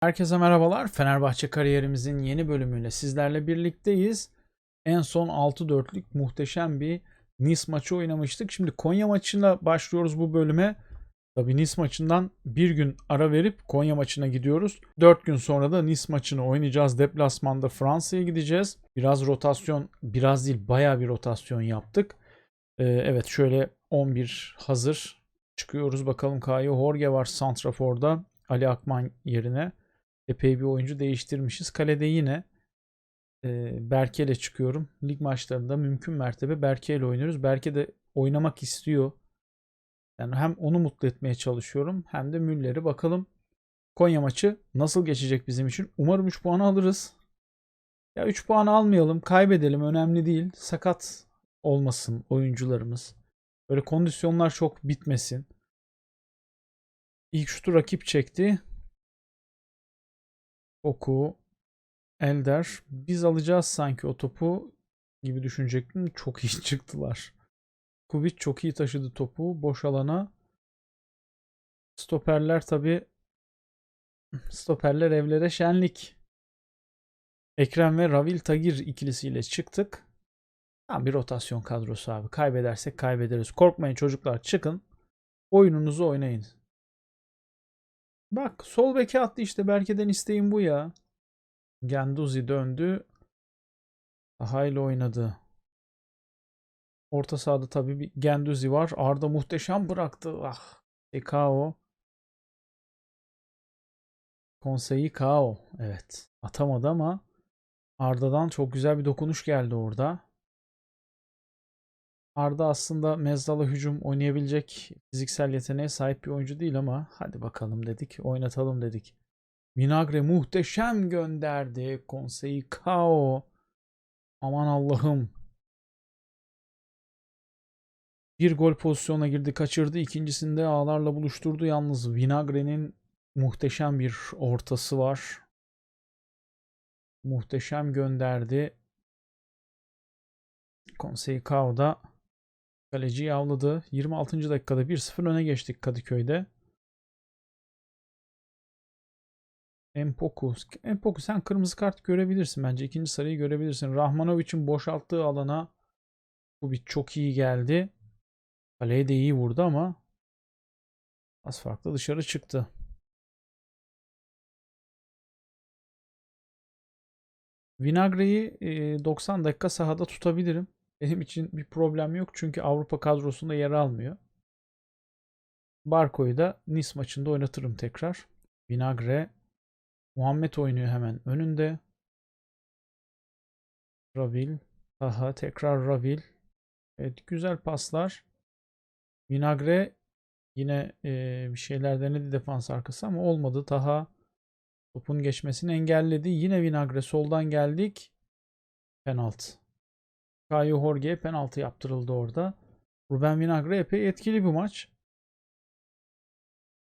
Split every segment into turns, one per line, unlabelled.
Herkese merhabalar. Fenerbahçe kariyerimizin yeni bölümüyle sizlerle birlikteyiz. En son 6-4'lük muhteşem bir Nice maçı oynamıştık. Şimdi Konya maçıyla başlıyoruz bu bölüme. Tabii Nice maçından bir gün ara verip Konya maçına gidiyoruz. 4 gün sonra da Nice maçını oynayacağız. Deplasmanda Fransa'ya gideceğiz. Biraz rotasyon, biraz değil bayağı bir rotasyon yaptık. Ee, evet şöyle 11 hazır. Çıkıyoruz bakalım Kayo Jorge var Santrafor'da. Ali Akman yerine epey bir oyuncu değiştirmişiz. Kalede yine e, Berke ile çıkıyorum. Lig maçlarında mümkün mertebe Berke ile oynuyoruz. Berke de oynamak istiyor. Yani hem onu mutlu etmeye çalışıyorum hem de Müller'i bakalım. Konya maçı nasıl geçecek bizim için? Umarım 3 puanı alırız. Ya 3 puan almayalım, kaybedelim önemli değil. Sakat olmasın oyuncularımız. Böyle kondisyonlar çok bitmesin. İlk şutu rakip çekti. Oku, Elder. Biz alacağız sanki o topu gibi düşünecektim. Çok iyi çıktılar. Kubic çok iyi taşıdı topu boş alana. Stoperler tabi stoperler evlere şenlik. Ekrem ve Ravil Tagir ikilisiyle çıktık. Tam bir rotasyon kadrosu abi. Kaybedersek kaybederiz. Korkmayın çocuklar çıkın. Oyununuzu oynayın. Bak sol beke attı işte. Berke'den isteğim bu ya. Genduzi döndü. Hayli oynadı. Orta sahada tabii bir Genduzi var. Arda muhteşem bıraktı. Ah. Ekao. Konseyi Kao. Evet. Atamadı ama Arda'dan çok güzel bir dokunuş geldi orada. Arda aslında Mezdal'a hücum oynayabilecek fiziksel yeteneğe sahip bir oyuncu değil ama hadi bakalım dedik. Oynatalım dedik. Vinagre muhteşem gönderdi. Konseyi Kao. Aman Allah'ım. Bir gol pozisyona girdi kaçırdı. İkincisinde ağlarla buluşturdu. Yalnız Vinagre'nin muhteşem bir ortası var. Muhteşem gönderdi. Konsey Kao da kaleciyi avladı. 26. dakikada 1-0 öne geçtik Kadıköy'de. Empoku. Empoku sen kırmızı kart görebilirsin bence. ikinci sarıyı görebilirsin. Rahmanovic'in boşalttığı alana bu bir çok iyi geldi. Kaleye de iyi vurdu ama az farklı dışarı çıktı. Vinagre'yi 90 dakika sahada tutabilirim. Benim için bir problem yok çünkü Avrupa kadrosunda yer almıyor. Barko'yu da Nice maçında oynatırım tekrar. Vinagre Muhammed oynuyor hemen önünde. Ravil. Daha tekrar Ravil. Evet güzel paslar. Vinagre yine e, bir şeyler denedi defans arkası ama olmadı. Taha topun geçmesini engelledi. Yine Vinagre soldan geldik. Penaltı. Caio Jorge'ye penaltı yaptırıldı orada. Ruben Vinagre epey etkili bir maç.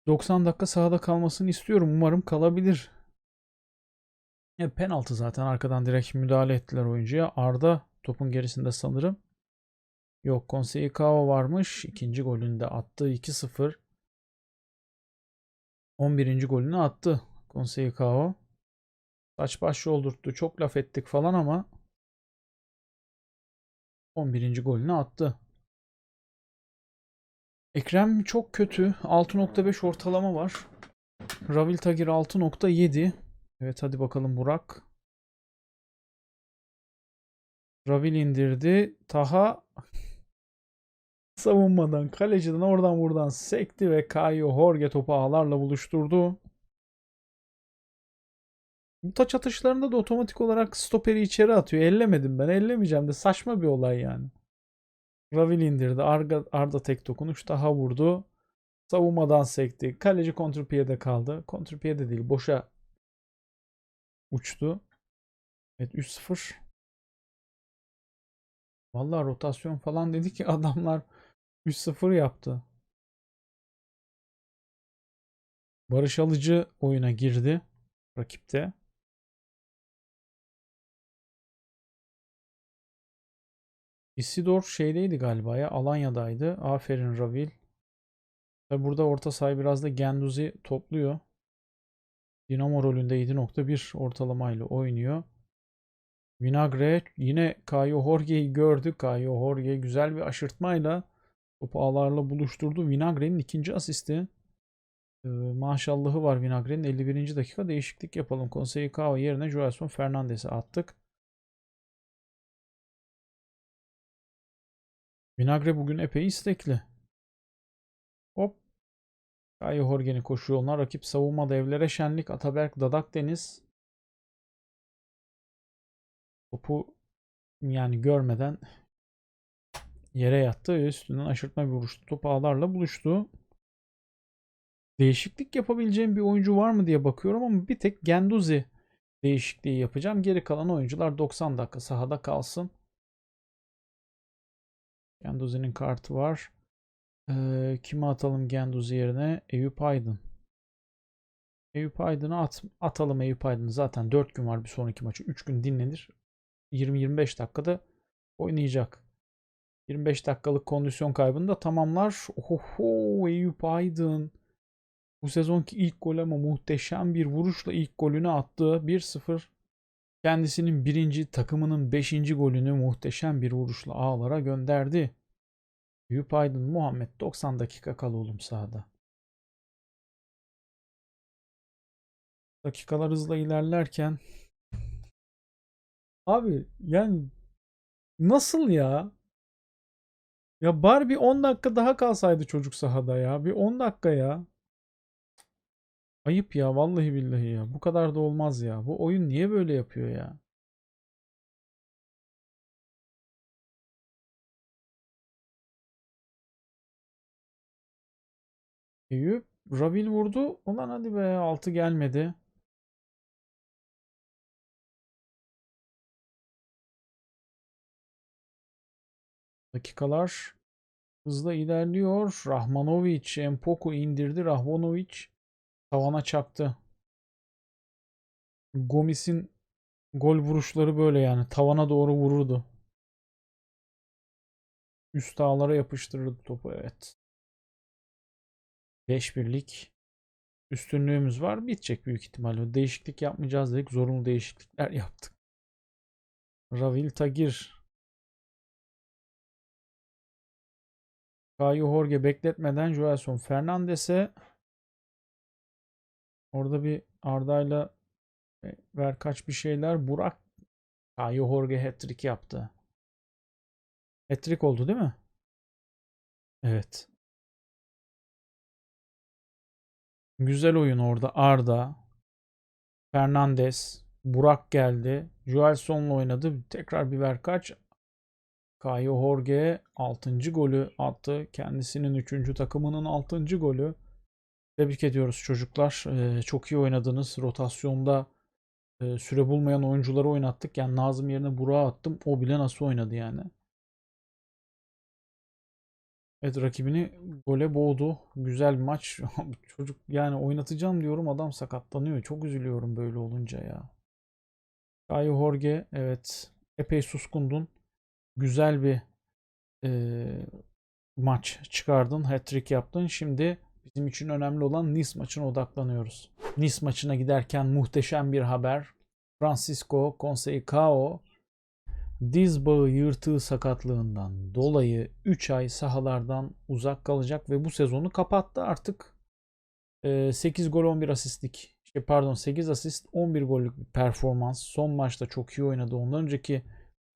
90 dakika sahada kalmasını istiyorum. Umarım kalabilir. E, penaltı zaten arkadan direkt müdahale ettiler oyuncuya. Arda topun gerisinde sanırım. Yok Konsey Kao varmış. İkinci golünü de attı. 2-0. 11. golünü attı Konsey Kao. Saç baş yoldurttu. Çok laf ettik falan ama 11. golünü attı. Ekrem çok kötü. 6.5 ortalama var. Ravil Tagir 6.7. Evet hadi bakalım Burak. Ravil indirdi. Taha savunmadan, kaleciden oradan buradan sekti ve Caio Jorge topu ağlarla buluşturdu. Taç atışlarında da otomatik olarak stoperi içeri atıyor. Ellemedim ben. Ellemeyeceğim de saçma bir olay yani. Ravil indirdi. Arda, Arda tek dokunuş daha vurdu. Savunmadan sekti. Kaleci kontrpiyede kaldı. Kontrpiyede değil. Boşa uçtu. Evet 3-0. Vallahi rotasyon falan dedi ki adamlar 3-0 yaptı. Barış Alıcı oyuna girdi rakipte. Isidor şeydeydi galiba ya Alanya'daydı. Aferin Ravil. Tabi burada orta saha biraz da Genduzi topluyor. Dinamo rolünde 7.1 ortalamayla oynuyor. Vinagre yine Caio Jorge'yi gördü. Caio Jorge güzel bir aşırtmayla topu ağlarla buluşturdu. Vinagre'nin ikinci asisti. Ee, maşallahı var Vinagre'nin 51. dakika değişiklik yapalım. Conseicao yerine Joelson Fernandes'i attık. Vinagre bugün epey istekli. Hop. Caio Jorge'nin koşu yoluna rakip savunma devlere şenlik Ataberk Dadak Deniz topu yani görmeden yere yattı ve üstünden aşırtma bir vuruştu. Top ağlarla buluştu. Değişiklik yapabileceğim bir oyuncu var mı diye bakıyorum ama bir tek Genduzi değişikliği yapacağım. Geri kalan oyuncular 90 dakika sahada kalsın. Genduzi'nin kartı var. Ee, kime atalım Genduzi yerine? Eyüp Aydın. Eyüp Aydın'ı at, atalım Eyüp Aydın'ı. Zaten 4 gün var bir sonraki maçı. 3 gün dinlenir. 20-25 dakikada oynayacak. 25 dakikalık kondisyon kaybını da tamamlar. Oho Eyüp Aydın. Bu sezonki ilk gol ama muhteşem bir vuruşla ilk golünü attı. 1-0. Kendisinin birinci takımının beşinci golünü muhteşem bir vuruşla ağlara gönderdi. Eyüp Aydın Muhammed 90 dakika kala oğlum sahada. Dakikalar hızla ilerlerken Abi yani nasıl ya? Ya bari bir 10 dakika daha kalsaydı çocuk sahada ya. Bir 10 dakika ya. Ayıp ya vallahi billahi ya. Bu kadar da olmaz ya. Bu oyun niye böyle yapıyor ya? Eyüp Ravil vurdu. Ulan hadi be 6 gelmedi. Dakikalar hızla ilerliyor. Rahmanovic, Empoku indirdi. Rahmanovic tavana çaktı. Gomis'in gol vuruşları böyle yani. Tavana doğru vururdu. Üst ağlara yapıştırırdı topu evet. 5-1'lik üstünlüğümüz var. Bitecek büyük ihtimalle. Değişiklik yapmayacağız dedik. Zorunlu değişiklikler yaptık. Ravil Tagir Caio Jorge bekletmeden Joelson Fernandes'e orada bir Arda'yla e, ver kaç bir şeyler Burak Caio Jorge hat-trick yaptı. Hat-trick oldu değil mi? Evet. Güzel oyun orada. Arda, Fernandes, Burak geldi. Joelson'la oynadı. Tekrar bir ver kaç. Caio Jorge 6. golü attı. Kendisinin 3. takımının 6. golü. Tebrik ediyoruz çocuklar. Ee, çok iyi oynadınız. Rotasyonda e, süre bulmayan oyuncuları oynattık. Yani Nazım yerine Burak'ı attım. O bile nasıl oynadı yani. Evet rakibini gole boğdu. Güzel bir maç. Çocuk yani oynatacağım diyorum adam sakatlanıyor. Çok üzülüyorum böyle olunca ya. Caio Jorge evet epey suskundun güzel bir e, maç çıkardın. Hat-trick yaptın. Şimdi bizim için önemli olan Nice maçına odaklanıyoruz. Nice maçına giderken muhteşem bir haber. Francisco Conceição diz bağı yırtığı sakatlığından dolayı 3 ay sahalardan uzak kalacak ve bu sezonu kapattı artık. 8 gol 11 asistlik şey pardon 8 asist 11 gollük bir performans. Son maçta çok iyi oynadı. Ondan önceki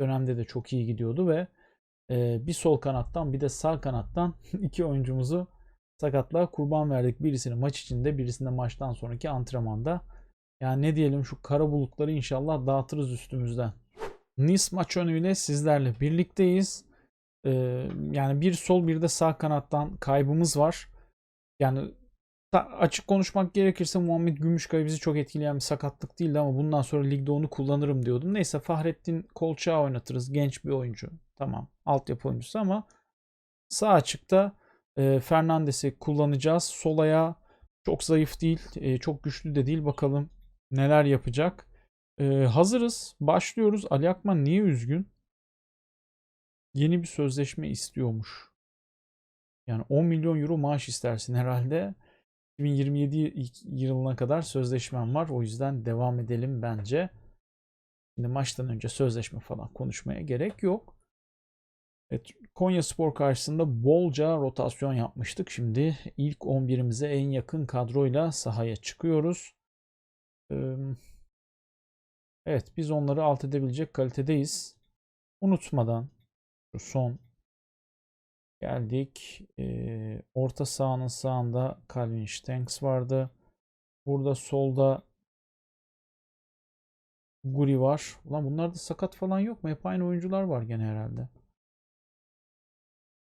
dönemde de çok iyi gidiyordu ve e, bir sol kanattan bir de sağ kanattan iki oyuncumuzu sakatlığa kurban verdik. Birisini maç içinde birisini maçtan sonraki antrenmanda. Yani ne diyelim şu kara bulutları inşallah dağıtırız üstümüzden. Nice maç önüyle sizlerle birlikteyiz. Ee, yani bir sol bir de sağ kanattan kaybımız var. Yani açık konuşmak gerekirse Muhammed Gümüşkaya bizi çok etkileyen bir sakatlık değildi ama bundan sonra ligde onu kullanırım diyordum. Neyse Fahrettin Kolçağı oynatırız. Genç bir oyuncu. Tamam. Altyapı oyuncusu ama sağ açıkta e, Fernandes'i kullanacağız. Solaya çok zayıf değil. E, çok güçlü de değil. Bakalım neler yapacak. E, hazırız. Başlıyoruz. Ali Akman niye üzgün? Yeni bir sözleşme istiyormuş. Yani 10 milyon euro maaş istersin herhalde. 2027 y- yılına kadar sözleşmem var. O yüzden devam edelim bence. Şimdi maçtan önce sözleşme falan konuşmaya gerek yok. Evet, Konya Spor karşısında bolca rotasyon yapmıştık. Şimdi ilk 11'imize en yakın kadroyla sahaya çıkıyoruz. Ee, Evet, biz onları alt edebilecek kalitedeyiz. Unutmadan şu son geldik. Ee, orta sahanın sağında Calvin Stengs vardı. Burada solda Guri var. Ulan bunlarda sakat falan yok mu? Hep aynı oyuncular var gene herhalde.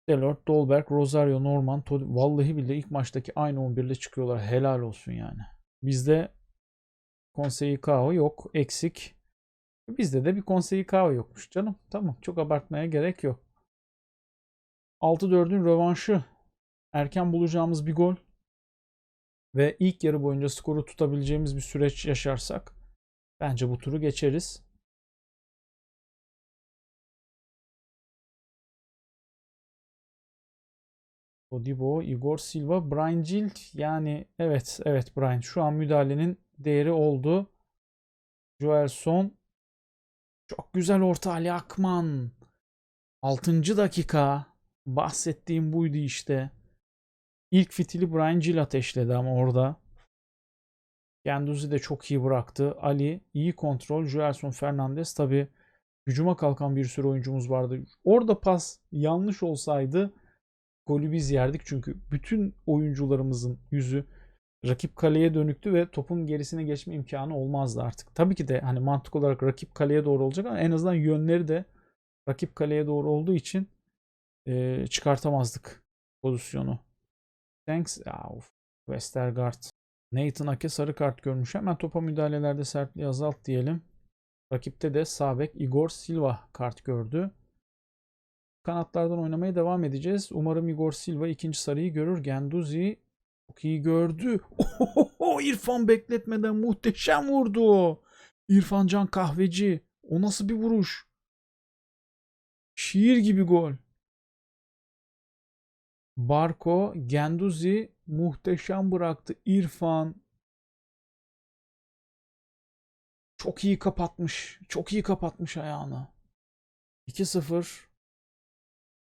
Delort, Dolberg, Rosario, Norman, Tod vallahi bile ilk maçtaki aynı 11 ile çıkıyorlar. Helal olsun yani. Bizde Konsey Kao yok. Eksik. Bizde de bir Konsey Kao yokmuş canım. Tamam. Çok abartmaya gerek yok. 6-4'ün rövanşı. Erken bulacağımız bir gol. Ve ilk yarı boyunca skoru tutabileceğimiz bir süreç yaşarsak bence bu turu geçeriz. Odibo, Igor Silva, Brian Gill. Yani evet, evet Brian. Şu an müdahalenin değeri oldu. Joelson. Çok güzel orta Ali Akman. 6. dakika. Bahsettiğim buydu işte. İlk fitili Brian Gill ateşledi ama orada. Genduzi de çok iyi bıraktı. Ali iyi kontrol. Joelson Fernandez tabi hücuma kalkan bir sürü oyuncumuz vardı. Orada pas yanlış olsaydı golü biz yerdik. Çünkü bütün oyuncularımızın yüzü rakip kaleye dönüktü ve topun gerisine geçme imkanı olmazdı artık. Tabii ki de hani mantık olarak rakip kaleye doğru olacak ama en azından yönleri de rakip kaleye doğru olduğu için e, çıkartamazdık pozisyonu. Thanks. Ya, of. Westergaard. Nathan Ake sarı kart görmüş. Hemen topa müdahalelerde sertliği azalt diyelim. Rakipte de Sabek Igor Silva kart gördü. Kanatlardan oynamaya devam edeceğiz. Umarım Igor Silva ikinci sarıyı görür. Genduzi çok iyi gördü. Ohoho, İrfan bekletmeden muhteşem vurdu. İrfan Can Kahveci. O nasıl bir vuruş? Şiir gibi gol. Barko, Genduzi muhteşem bıraktı. İrfan çok iyi kapatmış. Çok iyi kapatmış ayağını. 2-0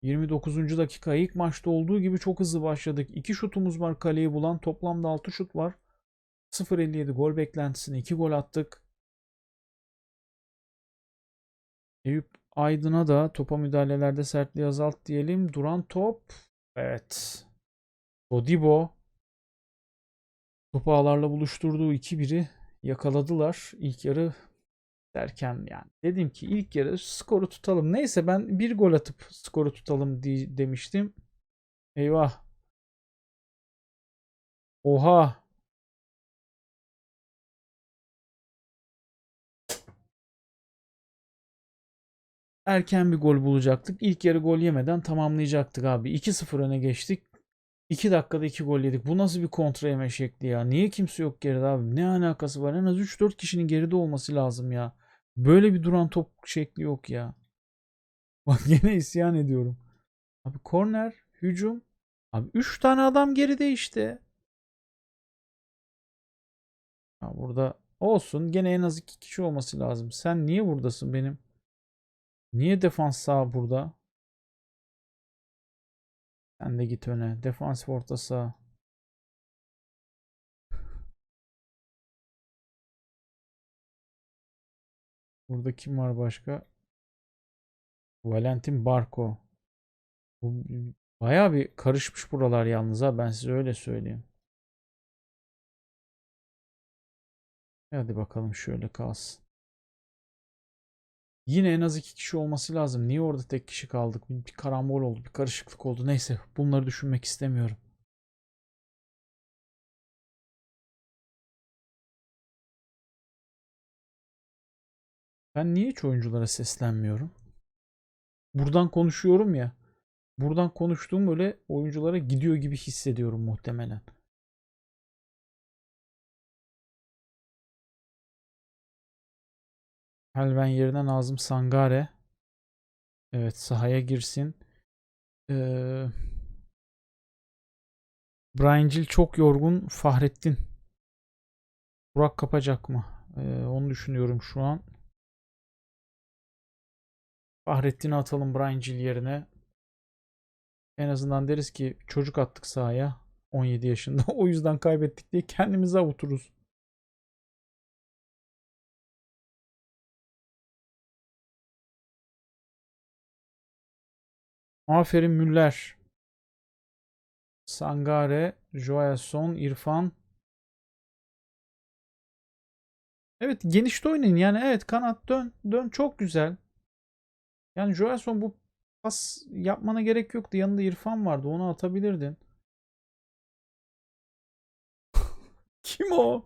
29. dakika ilk maçta olduğu gibi çok hızlı başladık. 2 şutumuz var kaleyi bulan. Toplamda 6 şut var. 0.57 gol beklentisine 2 gol attık. Eyüp Aydın'a da topa müdahalelerde sertliği azalt diyelim. Duran top. Evet. Godibo topu ağlarla buluşturduğu 2-1'i yakaladılar. İlk yarı derken yani dedim ki ilk yarı skoru tutalım. Neyse ben bir gol atıp skoru tutalım di- demiştim. Eyvah. Oha. Erken bir gol bulacaktık. İlk yarı gol yemeden tamamlayacaktık abi. 2-0 öne geçtik. 2 dakikada 2 gol yedik. Bu nasıl bir kontra yeme şekli ya? Niye kimse yok geride abi? Ne alakası var? En az 3-4 kişinin geride olması lazım ya. Böyle bir duran top şekli yok ya. Bak yine isyan ediyorum. Abi korner, hücum. Abi 3 tane adam geride işte. Ya burada olsun. Gene en az 2 kişi olması lazım. Sen niye buradasın benim? Niye defans sağ burada? Sen de git öne. Defans orta sağ. Burada kim var başka? Valentin Barco. Bu bayağı bir karışmış buralar yalnız ha ben size öyle söyleyeyim. Hadi bakalım şöyle kalsın. Yine en az iki kişi olması lazım. Niye orada tek kişi kaldık? Bir, karambol oldu, bir karışıklık oldu. Neyse, bunları düşünmek istemiyorum. Ben niye hiç oyunculara seslenmiyorum? Buradan konuşuyorum ya. Buradan konuştuğum böyle oyunculara gidiyor gibi hissediyorum muhtemelen. Helven yerine Nazım Sangare. Evet sahaya girsin. Ee, Brian Gil çok yorgun. Fahrettin. Burak kapacak mı? Ee, onu düşünüyorum şu an. Fahrettin'i atalım Brian Gil yerine. En azından deriz ki çocuk attık sahaya. 17 yaşında. o yüzden kaybettik diye kendimizi avuturuz. Aferin Müller. Sangare, Joelson, İrfan. Evet genişte oynayın. Yani evet kanat dön. Dön çok güzel. Yani Joelson bu pas yapmana gerek yoktu. Yanında İrfan vardı. Onu atabilirdin. Kim o?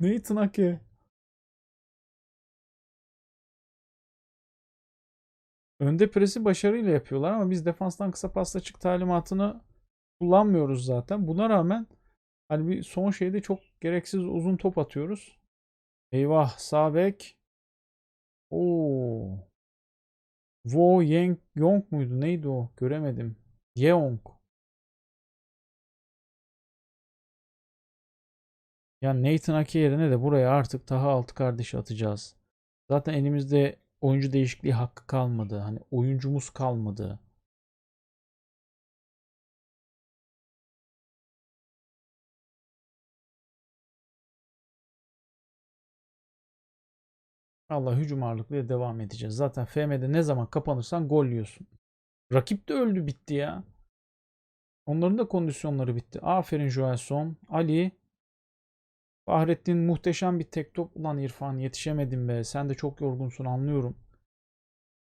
Nathan Ake. Önde presi başarıyla yapıyorlar ama biz defanstan kısa pasla çık talimatını kullanmıyoruz zaten. Buna rağmen hani bir son şeyde çok gereksiz uzun top atıyoruz. Eyvah sağ bek. Oo. Wo Yeng Yong muydu? Neydi o? Göremedim. Yeong. Yani Nathan Ake yerine de buraya artık daha altı kardeşi atacağız. Zaten elimizde oyuncu değişikliği hakkı kalmadı. Hani oyuncumuz kalmadı. Allah hücum ağırlıklıya devam edeceğiz. Zaten FM'de ne zaman kapanırsan gol yiyorsun. Rakip de öldü bitti ya. Onların da kondisyonları bitti. Aferin Joelson. Ali. Fahrettin muhteşem bir tek top. Ulan İrfan yetişemedim be. Sen de çok yorgunsun anlıyorum.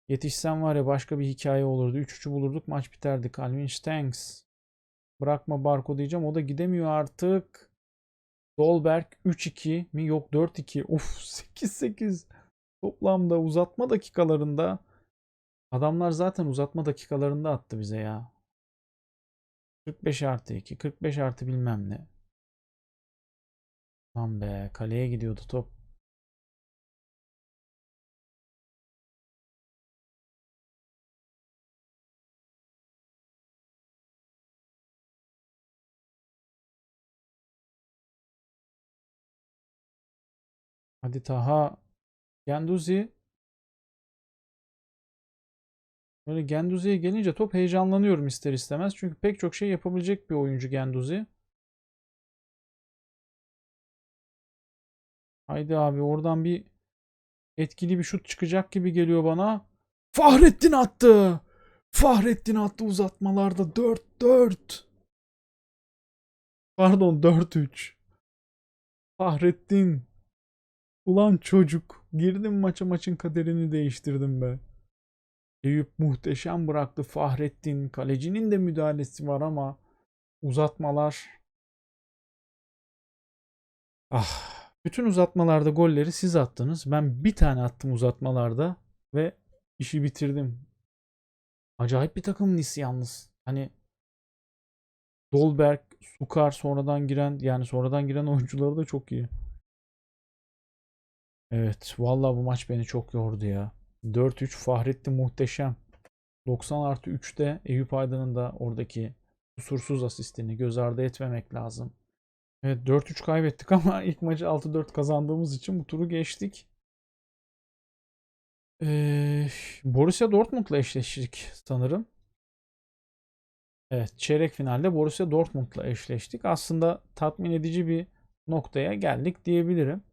Yetişsen var ya başka bir hikaye olurdu. 3-3'ü bulurduk maç biterdi. Calvin Stanks. Bırakma Barko diyeceğim. O da gidemiyor artık. Dolberg 3-2 mi? Yok 4-2. Of 8-8. Toplamda uzatma dakikalarında adamlar zaten uzatma dakikalarında attı bize ya. 45 artı 2, 45 artı bilmem ne. Lan be kaleye gidiyordu top. Hadi Taha. Genduzi. Böyle Genduzi'ye gelince top heyecanlanıyorum ister istemez. Çünkü pek çok şey yapabilecek bir oyuncu Genduzi. Haydi abi oradan bir etkili bir şut çıkacak gibi geliyor bana. Fahrettin attı. Fahrettin attı uzatmalarda 4-4. Pardon 4-3. Fahrettin. Ulan çocuk. Girdim maça maçın kaderini değiştirdim be. Eyüp muhteşem bıraktı Fahrettin. Kalecinin de müdahalesi var ama uzatmalar. Ah. Bütün uzatmalarda golleri siz attınız. Ben bir tane attım uzatmalarda ve işi bitirdim. Acayip bir takım Nice yalnız. Hani Dolberg, Sukar sonradan giren yani sonradan giren oyuncuları da çok iyi. Evet. Vallahi bu maç beni çok yordu ya. 4-3 Fahrettin muhteşem. 90 artı 3'te Eyüp Aydın'ın da oradaki kusursuz asistini göz ardı etmemek lazım. Evet 4-3 kaybettik ama ilk maçı 6-4 kazandığımız için bu turu geçtik. Ee, Borussia Dortmund'la eşleştik sanırım. Evet çeyrek finalde Borussia Dortmund'la eşleştik. Aslında tatmin edici bir noktaya geldik diyebilirim.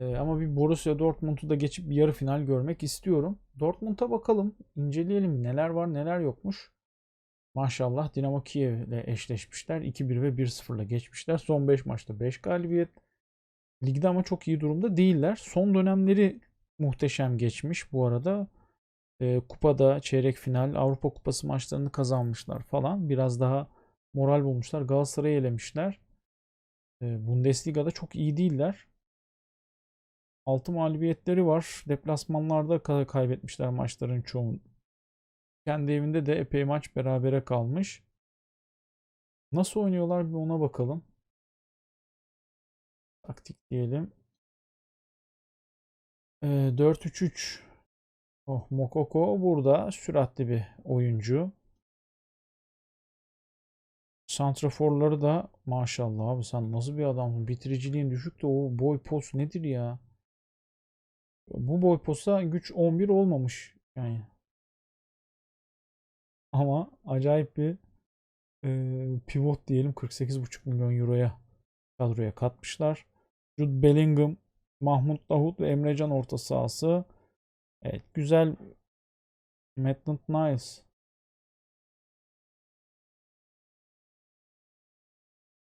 Ee, ama bir Borussia Dortmund'u da geçip bir yarı final görmek istiyorum. Dortmund'a bakalım, inceleyelim neler var neler yokmuş. Maşallah Dinamo Kiev ile eşleşmişler. 2-1 ve 1-0 ile geçmişler. Son 5 maçta 5 galibiyet. Ligde ama çok iyi durumda değiller. Son dönemleri muhteşem geçmiş bu arada. E, kupada çeyrek final Avrupa Kupası maçlarını kazanmışlar falan. Biraz daha moral bulmuşlar. Galatasaray'ı elemişler. E, Bundesliga'da çok iyi değiller. 6 mağlubiyetleri var. Deplasmanlarda kaybetmişler maçların çoğunu. Kendi evinde de epey maç berabere kalmış. Nasıl oynuyorlar bir ona bakalım. Taktik diyelim. Ee, 4-3-3. Oh Mokoko burada süratli bir oyuncu. santraforları da maşallah abi sen nasıl bir adamsın? Bitiriciliğin düşük de o boy pos nedir ya? Bu boy posa güç 11 olmamış yani. Ama acayip bir e, pivot diyelim 48,5 milyon euroya kadroya katmışlar. Jude Bellingham, Mahmut Davut ve Emrecan orta sahası. Evet güzel Maitland Niles.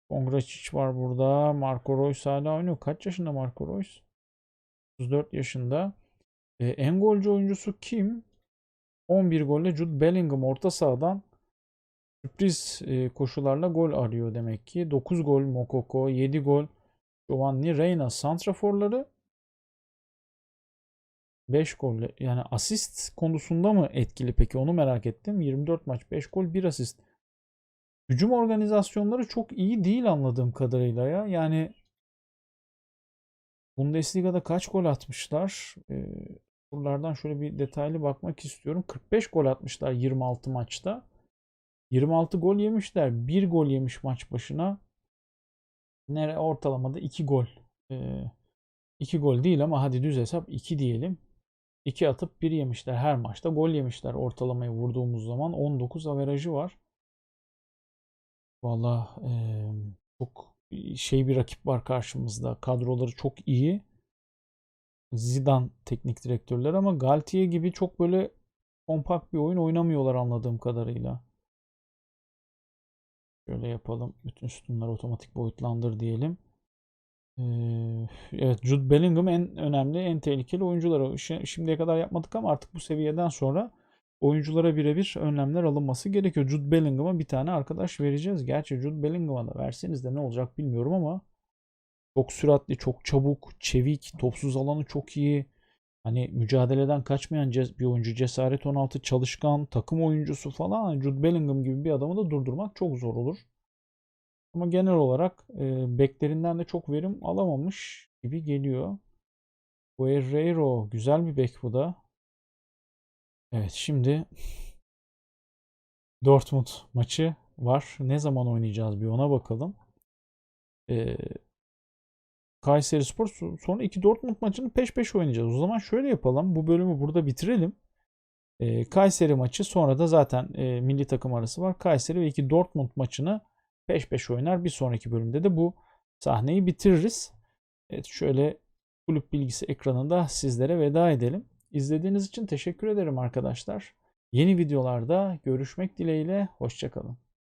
Kongraçic var burada. Marco Reus hala oynuyor. Kaç yaşında Marco Reus? 34 yaşında. E, en golcü oyuncusu kim? 11 golle Jude Bellingham orta sahadan sürpriz e, koşularla gol arıyor demek ki. 9 gol Mokoko, 7 gol Giovanni Reina santraforları 5 gol yani asist konusunda mı etkili peki onu merak ettim. 24 maç 5 gol 1 asist. Hücum organizasyonları çok iyi değil anladığım kadarıyla ya. Yani Bundesliga'da kaç gol atmışlar? Ee, buralardan şöyle bir detaylı bakmak istiyorum. 45 gol atmışlar 26 maçta. 26 gol yemişler. 1 gol yemiş maç başına. Nere ortalamada 2 gol. Ee, 2 gol değil ama hadi düz hesap 2 diyelim. 2 atıp 1 yemişler. Her maçta gol yemişler. Ortalamayı vurduğumuz zaman 19 averajı var. Valla çok şey bir rakip var karşımızda. Kadroları çok iyi. Zidane teknik direktörler ama Galtier gibi çok böyle kompakt bir oyun oynamıyorlar anladığım kadarıyla. Şöyle yapalım. Bütün sütunları otomatik boyutlandır diyelim. Ee, evet Jude Bellingham en önemli, en tehlikeli oyuncular. Şimdiye kadar yapmadık ama artık bu seviyeden sonra oyunculara birebir önlemler alınması gerekiyor. Jude Bellingham'a bir tane arkadaş vereceğiz. Gerçi Jude Bellingham'a da verseniz de ne olacak bilmiyorum ama çok süratli, çok çabuk, çevik, topsuz alanı çok iyi. Hani mücadeleden kaçmayan bir oyuncu, cesaret 16, çalışkan, takım oyuncusu falan. Hani Jude Bellingham gibi bir adamı da durdurmak çok zor olur. Ama genel olarak e, beklerinden de çok verim alamamış gibi geliyor. Guerreiro güzel bir bek bu da. Evet şimdi Dortmund maçı var. Ne zaman oynayacağız bir ona bakalım. Ee, Kayseri Spor sonra iki Dortmund maçını peş peşe oynayacağız. O zaman şöyle yapalım. Bu bölümü burada bitirelim. Ee, Kayseri maçı sonra da zaten e, milli takım arası var. Kayseri ve iki Dortmund maçını peş peşe oynar. Bir sonraki bölümde de bu sahneyi bitiririz. Evet şöyle kulüp bilgisi ekranında sizlere veda edelim. İzlediğiniz için teşekkür ederim arkadaşlar. Yeni videolarda görüşmek dileğiyle. Hoşçakalın.